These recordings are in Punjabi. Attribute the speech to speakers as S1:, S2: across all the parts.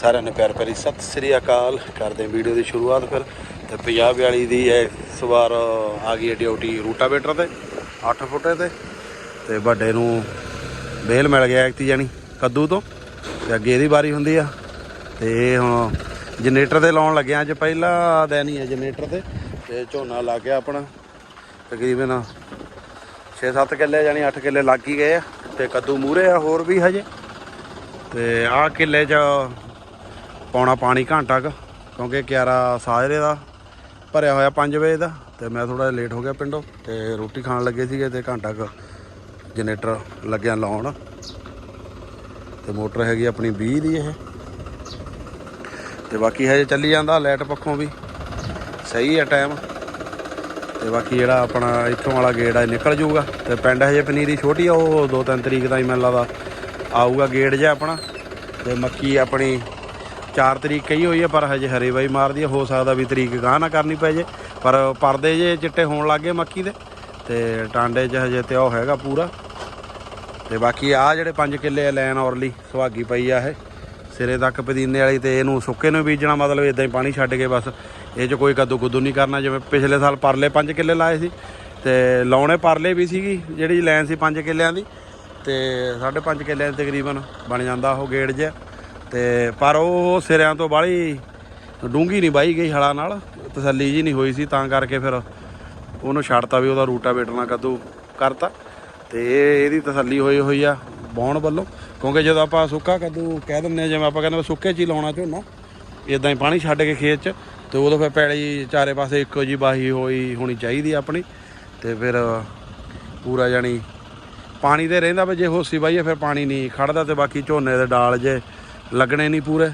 S1: ਸਾਰਿਆਂ ਨੂੰ ਪਿਆਰ ਭਰੀ ਸਤਿ ਸ੍ਰੀ ਅਕਾਲ। ਕਰਦੇ ਹਾਂ ਵੀਡੀਓ ਦੀ ਸ਼ੁਰੂਆਤ ਫਿਰ। ਤੇ ਪੰਜਾਬ ਵਾਲੀ ਦੀ ਇਸ ਵਾਰ ਆ ਗਈ ਹੈ ਡਿਊਟੀ ਰੂਟਾਵੇਟਰ ਤੇ 8 ਫੁੱਟੇ ਤੇ। ਤੇ ਵੱਡੇ ਨੂੰ ਬੇਲ ਮਿਲ ਗਿਆ ਐਕਤੀ ਜਾਣੀ ਕੱਦੂ ਤੋਂ। ਤੇ ਅੱਗੇ ਇਹਦੀ ਵਾਰੀ ਹੁੰਦੀ ਆ। ਤੇ ਇਹ ਹੁਣ ਜਨਰੇਟਰ ਤੇ ਲਾਉਣ ਲੱਗਿਆ ਅੱਜ ਪਹਿਲਾ ਦਿਨ ਹੀ ਹੈ ਜਨਰੇਟਰ ਤੇ। ਤੇ ਝੋਨਾ ਲੱਗ ਗਿਆ ਆਪਣਾ। ਤਕਰੀਬਨ 6-7 ਕਿੱਲੇ ਜਾਨੀ 8 ਕਿੱਲੇ ਲੱਗ ਹੀ ਗਏ ਆ। ਤੇ ਕੱਦੂ ਮੂਰੇ ਆ ਹੋਰ ਵੀ ਹਜੇ। ਤੇ ਆਹ ਕਿੱਲੇ 'ਚ ਪਾਉਣਾ ਪਾਣੀ ਘੰਟਾ ਕੁ, ਕਿਉਂਕਿ ਕਿਆਰਾ ਸਾਜਰੇ ਦਾ ਭਰਿਆ ਹੋਇਆ 5 ਵਜੇ ਦਾ, ਤੇ ਮੈਂ ਥੋੜਾ ਲੇਟ ਹੋ ਗਿਆ ਪਿੰਡੋਂ, ਤੇ ਰੋਟੀ ਖਾਣ ਲੱਗੇ ਸੀਗੇ ਤੇ ਘੰਟਾ ਕੁ ਜਨਰੇਟਰ ਲੱਗਿਆ ਲਾਉਣ। ਤੇ ਮੋਟਰ ਹੈਗੀ ਆਪਣੀ 20 ਦੀ ਇਹ। ਤੇ ਬਾਕੀ ਹਜੇ ਚੱਲੀ ਜਾਂਦਾ ਲਾਈਟ ਪੱਖੋਂ ਵੀ। ਸਹੀ ਹੈ ਟਾਈਮ ਤੇ ਬਾਕੀ ਜਿਹੜਾ ਆਪਣਾ ਇੱਥੋਂ ਵਾਲਾ ਗੇਟ ਆ ਨਿਕਲ ਜਾਊਗਾ। ਤੇ ਪਿੰਡ ਹਜੇ ਪਨੀਰੀ ਛੋਟੀ ਆ, ਉਹ 2-3 ਤਰੀਕ ਦਾ ਹੀ ਮੈਨੂੰ ਲੱਗਦਾ ਆਊਗਾ ਗੇਟ ਜਿਹਾ ਆਪਣਾ। ਤੇ ਮੱਕੀ ਆਪਣੀ 4 ਤਰੀਕ ਕਹੀ ਹੋਈ ਹੈ ਪਰ ਹਜੇ ਹਰੇ ਬਾਈ ਮਾਰਦੀ ਹੈ ਹੋ ਸਕਦਾ ਵੀ ਤਰੀਕ ਗਾਹ ਨਾ ਕਰਨੀ ਪੈ ਜੇ। ਪਰ ਪਰਦੇ ਜੇ ਚਿੱਟੇ ਹੋਣ ਲੱਗੇ ਮੱਕੀ ਦੇ, ਤੇ ਟਾਂਡੇ 'ਚ ਹਜੇ ਤੇ ਉਹ ਹੈਗਾ ਪੂਰਾ। ਤੇ ਬਾਕੀ ਆ ਜਿਹੜੇ 5 ਕਿੱਲੇ ਆ ਲੈਨ ਔਰਲੀ, ਸੁਹਾਗੀ ਪਈ ਆ ਇਹ। ਸਿਰੇ ਤੱਕ ਪਦੀਨੇ ਵਾਲੀ ਤੇ ਇਹਨੂੰ ਸੁੱਕੇ ਨੂੰ ਬੀਜਣਾ, ਮਤਲਬ ਇਦਾਂ ਹੀ ਪਾਣੀ ਛੱਡ ਕੇ ਬਸ। ਇਹ 'ਚ ਕੋਈ ਕੱਦੂ ਕੁੱਦੂ ਨਹੀਂ ਕਰਨਾ, ਜਿਵੇਂ ਪਿਛਲੇ ਸਾਲ ਪਰਲੇ 5 ਕਿੱਲੇ ਲਾਏ ਸੀ। ਤੇ ਲਾਉਣੇ ਪਰਲੇ ਵੀ ਸੀਗੀ, ਜਿਹੜੀ ਲੈਨ ਸੀ 5 ਕਿੱਲਿਆਂ ਦੀ। ਤੇ 5.5 ਕਿੱਲਿਆਂ ਦੇ ਤਕਰੀਬਨ ਬਣ ਜਾਂਦਾ ਉਹ ਗੇੜ ਜਿਹਾ। ਤੇ ਪਰ ਉਹ ਸਿਰਿਆਂ ਤੋਂ ਬਾਹਲੀ ਡੂੰਗੀ ਨਹੀਂ ਬਾਈ ਗਈ ਹਲਾ ਨਾਲ, ਤਸੱਲੀ ਜੀ ਨਹੀਂ ਹੋਈ ਸੀ, ਤਾਂ ਕਰਕੇ ਫਿਰ ਉਹਨੂੰ ਛੱਡਤਾ ਵੀ ਉਹਦਾ ਰੂਟਾ ਵੇਟਣਾ ਕੱਦੂ ਕਰਤਾ। ਤੇ ਇਹਦੀ ਤਸੱਲੀ ਹੋਈ ਹੋਈ ਆ ਬਾਉਣ ਵੱਲੋਂ, ਕਿਉਂਕਿ ਜਦੋਂ ਆਪਾਂ ਸੁੱਕਾ ਕੱਦੂ ਕਹਿ ਦਿੰਦੇ ਆ ਜਿਵੇਂ ਆਪਾਂ ਕਹਿੰਦੇ ਸੁੱਕੇ 'ਚ ਹੀ ਲਾਉਣਾ ਝੋਨਾ ਇਦਾਂ ਹੀ ਪਾਣੀ ਛੱਡ ਕੇ ਖੇਤ 'ਚ, ਤੇ ਉਦੋਂ ਫਿਰ ਪੈਲੀ ਚਾਰੇ ਪਾਸੇ ਇੱਕੋ ਜੀ ਬਾਹੀ ਹੋਈ ਹੋਣੀ ਚਾਹੀਦੀ ਆਪਣੀ, ਤੇ ਫਿਰ ਪੂਰਾ ਜਾਣੀ ਪਾਣੀ ਤੇ ਰਹਿੰਦਾ, ਵੀ ਜੇ ਹੋਸੀ ਬਾਈਏ ਫਿਰ ਪਾਣੀ ਨਹੀਂ ਖੜਦਾ, ਤੇ ਬਾਕੀ ਝੋਨੇ ਦੇ ਡਾਲ ਜੇ ਲੱਗਣੇ ਨਹੀਂ ਪੂਰੇ।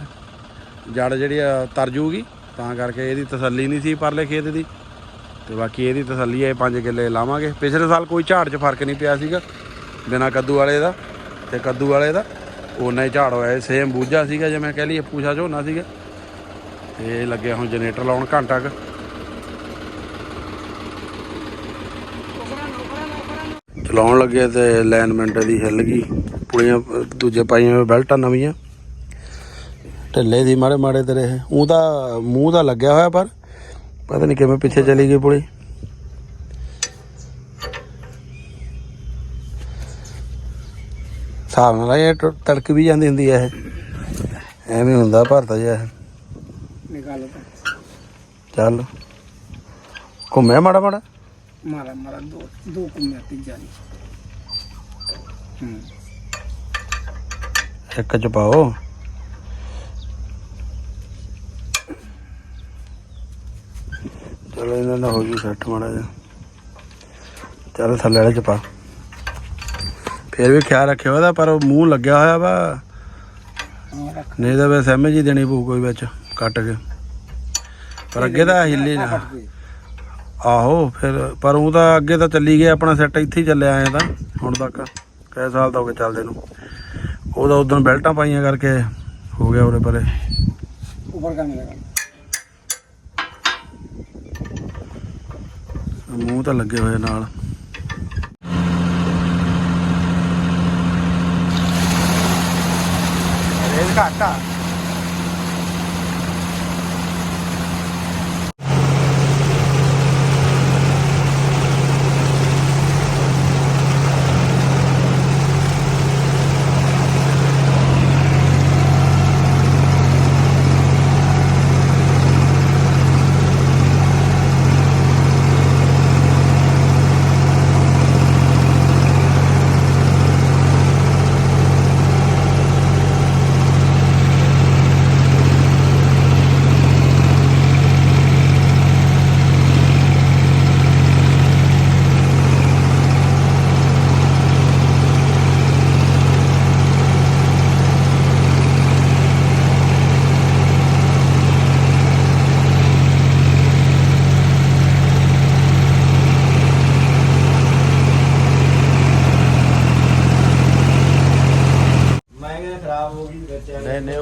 S1: ਜੜ ਜਿਹੜੀ ਆ ਤਰ ਜੂਗੀ, ਤਾਂ ਕਰਕੇ ਇਹਦੀ ਤਸੱਲੀ ਨਹੀਂ ਸੀ ਪਰਲੇ ਖੇਤ ਦੀ। ਤੇ ਬਾਕੀ ਇਹਦੀ ਤਸੱਲੀ ਹੈ 5 ਕਿੱਲੇ ਲਾਵਾਂਗੇ। ਪਿਛਲੇ ਸਾਲ ਕੋਈ ਝਾੜ 'ਚ ਫ਼ਰਕ ਨਹੀਂ ਪਿਆ ਸੀਗਾ, ਬਿਨਾ ਕੱਦੂ ਵਾਲੇ ਦਾ ਤੇ ਕੱਦੂ ਵਾਲੇ ਦਾ। ਉਹਨਾਂ ਹੀ ਝਾੜ ਹੋਇਆ ਸੇਮ ਬੂਝਾ ਸੀਗਾ, ਜਿਵੇਂ ਕਹਿ ਲਈਏ, ਪੂਛਾ ਝੋਨਾ ਸੀਗਾ। ਤੇ ਇਹ ਲੱਗਿਆ ਹੁਣ ਜਨਰੇਟਰ ਲਾਉਣ ਘੰਟਾ ਕੁ। ਚਲਾਉਣ ਲੱਗੇ ਤੇ ਅਲਾਈਨਮੈਂਟ ਦੀ ਹਿੱਲ ਗਈ। ਪੁਲੀਆਂ ਦੂਜੇ ਪਾਈਆਂ ਬੈਲਟਾਂ ਨਵੀਆਂ। ਢਿੱਲੇ ਦੀ ਮਾੜੇ ਮਾੜੇ ਤੇਰੇ ਉਹ ਤਾਂ ਮੂੰਹ ਦਾ ਲੱਗਿਆ ਹੋਇਆ ਪਰ ਪਤਾ ਨਹੀਂ ਕਿਵੇਂ ਪਿੱਛੇ ਚਲੀ ਗਈ ਪੁਲੀ। ਹਿਸਾਬ ਨਾਲ ਇਹ ਤੜਕ ਵੀ ਜਾਂਦੀ ਹੁੰਦੀ ਹੈ ਇਹ। ਐਵੇਂ ਹੁੰਦਾ ਭਰਤਾ ਜਿਹਾ
S2: ਨਿਕਾਲ
S1: ਚੱਲ। ਘੁੰਮਿਆ ਮਾੜਾ ਮਾੜਾ?
S2: ਮਾਰਾ ਮਾਰਾ ਦੋ ਦੋ ਘੁੰਮਿਆ ਤੀਜਾ ਨਹੀਂ
S1: ਇੱਕ ਚ ਪਾਓ। ਚਲੋ ਇਹਨਾਂ ਦਾ ਹੋ ਜੂ ਸੈੱਟ ਮਾੜਾ ਜਿਹਾ। ਚਲ ਥੱਲੇ ਵਾਲੇ ਚ ਪਾ। ਫੇਰ ਵੀ ਖਿਆਲ ਰੱਖਿਓ ਉਹਦਾ ਪਰ ਮੂੰਹ ਲੱਗਿਆ ਹੋਇਆ ਵਾ। ਨਹੀਂ ਤਾਂ ਵੈਸੇ ਐਮਏ ਜੀ ਦੇਣੀ ਪਊ ਕੋਈ ਵਿੱਚ, ਕੱਟ ਕੇ। ਪਰ ਅੱਗੇ ਤਾਂ ਹਿੱਲੇ ਨਾ। ਆਹੋ, ਫਿਰ, ਪਰ ਉਹ ਤਾਂ ਅੱਗੇ ਤਾਂ ਚੱਲੀ ਗਿਆ ਆਪਣਾ ਸੈੱਟ ਇੱਥੇ ਹੀ ਚੱਲਿਆ ਆਇਆ ਤਾਂ, ਹੁਣ ਤੱਕ। ਕਈ ਸਾਲ ਤੋਂ ਹੋ ਗਏ ਚੱਲਦੇ ਨੂੰ। ਉਹਦਾ ਉਦੋਂ ਬੈਲਟਾਂ ਪਾਈਆਂ ਕਰਕੇ ਹੋ ਗਿਆ ਉਰੇ ਪਰੇ।
S2: ਉੱਪਰ ਕੰਮ ਲੱਗਾ
S1: ਮੂੰਹ ਤਾਂ ਲੱਗੇ ਹੋਏ ਨਾਲ। ਰੇਲ ਘਾਟਾ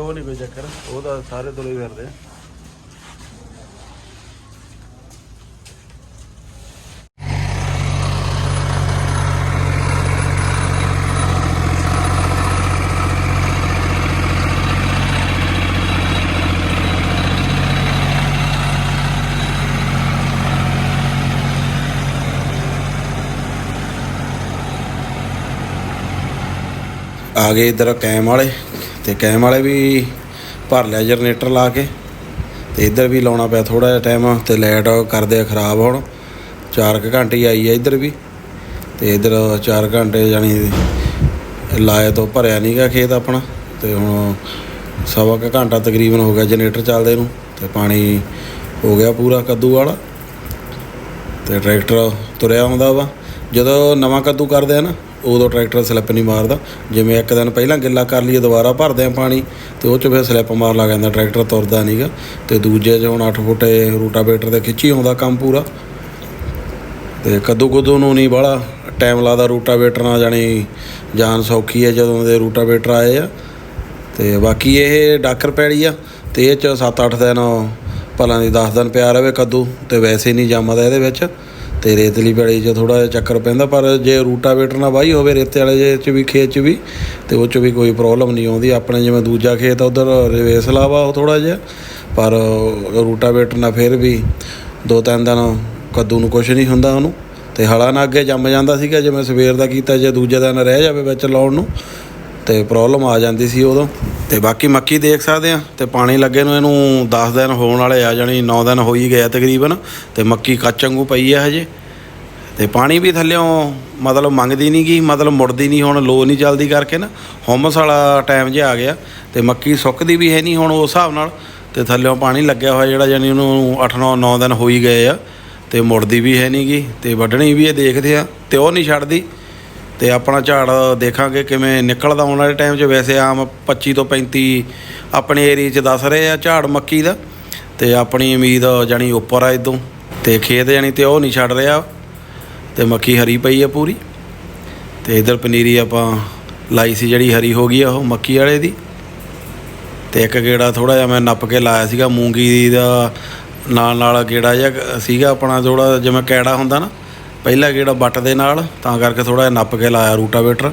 S1: ਉਹ ਨਹੀਂ ਕੋਈ ਚੱਕਰ, ਉਹ ਤਾਂ ਸਾਰੇ ਤੁਰੇ ਫਿਰਦੇ ਆ। ਆ ਗਏ ਇਧਰ ਕੈਮ ਵਾਲੇ। ਤੇ ਕੈਮ ਵਾਲੇ ਵੀ ਭਰ ਲਿਆ ਜਨਰੇਟਰ ਲਾ ਕੇ ਤੇ ਇੱਧਰ ਵੀ ਲਾਉਣਾ ਪਿਆ ਥੋੜਾ ਜਿਹਾ ਟਾਈਮ ਤੇ ਲਾਈਟ ਕਰਦੇ ਆ ਖਰਾਬ ਹੁਣ। 4 ਘੰਟੇ ਆਈ ਹੈ ਇੱਧਰ ਵੀ ਤੇ ਇੱਧਰ 4 ਘੰਟੇ ਜਾਣੀ ਲਾਇਆ ਤੋਂ ਭਰਿਆ ਨਹੀਂਗਾ ਖੇਤ ਆਪਣਾ ਤੇ ਹੁਣ ਸਵਾ ਕੁ ਘੰਟਾ ਤਕਰੀਬਨ ਹੋ ਗਿਆ ਜਨਰੇਟਰ ਚੱਲਦੇ ਨੂੰ ਤੇ ਪਾਣੀ ਹੋ ਗਿਆ ਪੂਰਾ ਕੱਦੂ ਵਾਲਾ ਤੇ ਟਰੈਕਟਰ ਤੁਰਿਆ ਆਉਂਦਾ ਵਾ। ਜਦੋਂ ਨਵਾਂ ਕੱਦੂ ਕਰਦੇ ਆ ਨਾ ਉਦੋਂ ਟਰੈਕਟਰ ਸਲਿੱਪ ਨਹੀਂ ਮਾਰਦਾ। ਜਿਵੇਂ ਇੱਕ ਦਿਨ ਪਹਿਲਾਂ ਗਿੱਲਾ ਕਰ ਲਈਏ, ਦੁਬਾਰਾ ਭਰਦੇ ਆ ਪਾਣੀ, ਤੇ ਉਹ ਚ ਫਿਰ ਸਲਿੱਪ ਮਾਰ ਲੱਗ ਜਾਂਦਾ, ਟਰੈਕਟਰ ਤੁਰਦਾ ਨਹੀਂਗਾ ਤੇ ਦੂਜੇ 'ਚ ਹੁਣ 8 ਫੁੱਟੇ ਰੂਟਾਵੇਟਰ ਤੇ ਖਿੱਚੀ ਆਉਂਦਾ ਕੰਮ ਪੂਰਾ। ਤੇ ਕੱਦੂ ਕੁੱਦੂ ਨੂੰ ਨਹੀਂ ਬਾਹਲਾ ਟਾਈਮ ਲੱਗਦਾ ਰੂਟਾਵੇਟਰ ਨਾਲ, ਜਾਣੀ ਜਾਨ ਸੌਖੀ ਹੈ ਜਦੋਂ ਦੇ ਰੂਟਾਵੇਟਰ ਆਏ ਆ। ਤੇ ਬਾਕੀ ਇਹ ਡਾਕਰ ਪੈੜੀ ਆ, ਤੇ ਇਹ ਚ 7-8 ਦਿਨ ਭਲਾਂ ਦੀ 10 ਦਿਨ ਪਿਆ ਰਵੇ ਕੱਦੂ, ਤੇ ਵੈਸੇ ਨਹੀਂ ਜੰਮਦਾ ਇਹਦੇ ਵਿੱਚ। ਤੇ ਰੇਤਲੀ ਪੈੜੀ 'ਚ ਥੋੜਾ ਜਿਹਾ ਚੱਕਰ ਪੈਂਦਾ, ਪਰ ਜੇ ਰੂਟਾਵੇਟਰ ਨਾਲ ਵਾਹੀ ਹੋਵੇ ਰੇਤੇ ਵਾਲੇ ਜੇ 'ਚ ਵੀ, ਖੇਤ 'ਚ ਵੀ, ਤੇ ਉਹ 'ਚ ਵੀ ਕੋਈ ਪ੍ਰੋਬਲਮ ਨਹੀਂ ਆਉਂਦੀ। ਆਪਣੇ ਜਿਵੇਂ ਦੂਜਾ ਖੇਤ ਆ, ਉਧਰ ਰਿਵੇਸ ਲਾਵਾ ਉਹ ਥੋੜਾ ਜਿਹਾ, ਪਰ ਰੂਟਾਵੇਟਰ ਨਾਲ ਫਿਰ ਵੀ ਦੋ ਤਿੰਨ ਦਿਨ ਕੱਦੂ ਨੂੰ ਕੁਝ ਨਹੀਂ ਹੁੰਦਾ ਉਹਨੂੰ। ਤੇ ਹਲਾ ਨਾ ਅੱਗੇ ਜੰਮ ਜਾਂਦਾ ਸੀਗਾ, ਜਿਵੇਂ ਸਵੇਰ ਦਾ ਕੀਤਾ, ਜੇ ਦੂਜੇ ਦਿਨ ਰਹਿ ਜਾਵੇ ਵਿੱਚ ਲਾਉਣ ਨੂੰ ਤੇ ਪ੍ਰੋਬਲਮ ਆ ਜਾਂਦੀ ਸੀ ਉਦੋਂ। ਤੇ ਬਾਕੀ ਮੱਕੀ ਦੇਖ ਸਕਦੇ ਆ ਤੇ ਪਾਣੀ ਲੱਗੇ ਨੂੰ ਇਹਨੂੰ 10 ਦਿਨ ਹੋਣ ਵਾਲੇ ਆ ਜਾਣੀ 9 ਦਿਨ ਹੋ ਹੀ ਗਿਆ ਤਕਰੀਬਨ ਤੇ ਮੱਕੀ ਕੱਚ ਪਈ ਆ ਹਜੇ। ਤੇ ਪਾਣੀ ਵੀ ਥੱਲਿਓਂ ਮਤਲਬ ਮੰਗਦੀ ਨਹੀਂ ਗਈ ਮਤਲਬ ਮੁੜਦੀ ਨਹੀਂ ਹੁਣ ਲੋ ਨਹੀਂ ਚੱਲਦੀ ਕਰਕੇ ਨਾ, ਹੁਮਸ ਵਾਲਾ ਟਾਈਮ ਜਿਹਾ ਆ ਗਿਆ ਤੇ ਮੱਕੀ ਸੁੱਕਦੀ ਵੀ ਹੈ ਨਹੀਂ ਹੁਣ ਉਸ ਹਿਸਾਬ ਨਾਲ ਤੇ ਥੱਲਿਓਂ ਪਾਣੀ ਲੱਗਿਆ ਹੋਇਆ ਜਿਹੜਾ ਜਾਨੀ ਉਹਨੂੰ 8 9 9 ਦਿਨ ਹੋ ਹੀ ਗਏ ਆ ਤੇ ਮੁੜਦੀ ਵੀ ਹੈ ਨਹੀਂ ਗੀ ਤੇ ਵੱਢਣੀ ਵੀ ਇਹ ਦੇਖਦੇ ਆ ਤੇ ਉਹ ਨਹੀਂ ਛੱਡਦੀ। ਤੇ ਆਪਣਾ ਝਾੜ ਦੇਖਾਂਗੇ ਕਿਵੇਂ ਨਿਕਲਦਾ। ਆਉਣ ਵਾਲੇ ਟਾਈਮ 'ਚ ਵੈਸੇ ਆਮ 25 ਤੋਂ 35 ਆਪਣੇ ਏਰੀਆ 'ਚ ਦੱਸ ਰਹੇ ਆ ਝਾੜ ਮੱਕੀ ਦਾ। ਤੇ ਆਪਣੀ ਉਮੀਦ ਜਾਣੀ ਉੱਪਰ ਆ ਇਦੋਂ ਤੇ ਖੇਤ ਜਾਣੀ ਤੇ ਉਹ ਨਹੀਂ ਛੱਡ ਰਿਹਾ। ਤੇ ਮੱਕੀ ਹਰੀ ਪਈ ਆ ਪੂਰੀ। ਤੇ ਇਧਰ ਪਨੀਰੀ ਆਪਾਂ ਲਾਈ ਸੀ ਜਿਹੜੀ ਹਰੀ ਹੋ ਗਈ ਆ ਉਹ ਮੱਕੀ ਵਾਲੇ ਦੀ। ਤੇ ਇੱਕ ਗੇੜਾ ਥੋੜਾ ਜਿਹਾ ਮੈਂ ਨੱਪ ਕੇ ਲਾਇਆ ਸੀਗਾ। ਮੂੰਗੀ ਦਾ ਨਾਲ ਨਾਲ ਗੇੜਾ ਜਿਹਾ ਸੀਗਾ ਆਪਣਾ ਥੋੜਾ ਜਿਵੇਂ ਕੈੜਾ ਹੁੰਦਾ ਨਾ। ਪਹਿਲਾ ਗੇੜਾ ਬੱਟ ਦੇ ਨਾਲ ਤਾਂ ਕਰਕੇ ਥੋੜਾ ਜਿਹਾ ਨੱਪ ਕੇ ਲਾਇਆ ਰੂਟਾਵੇਟਰ।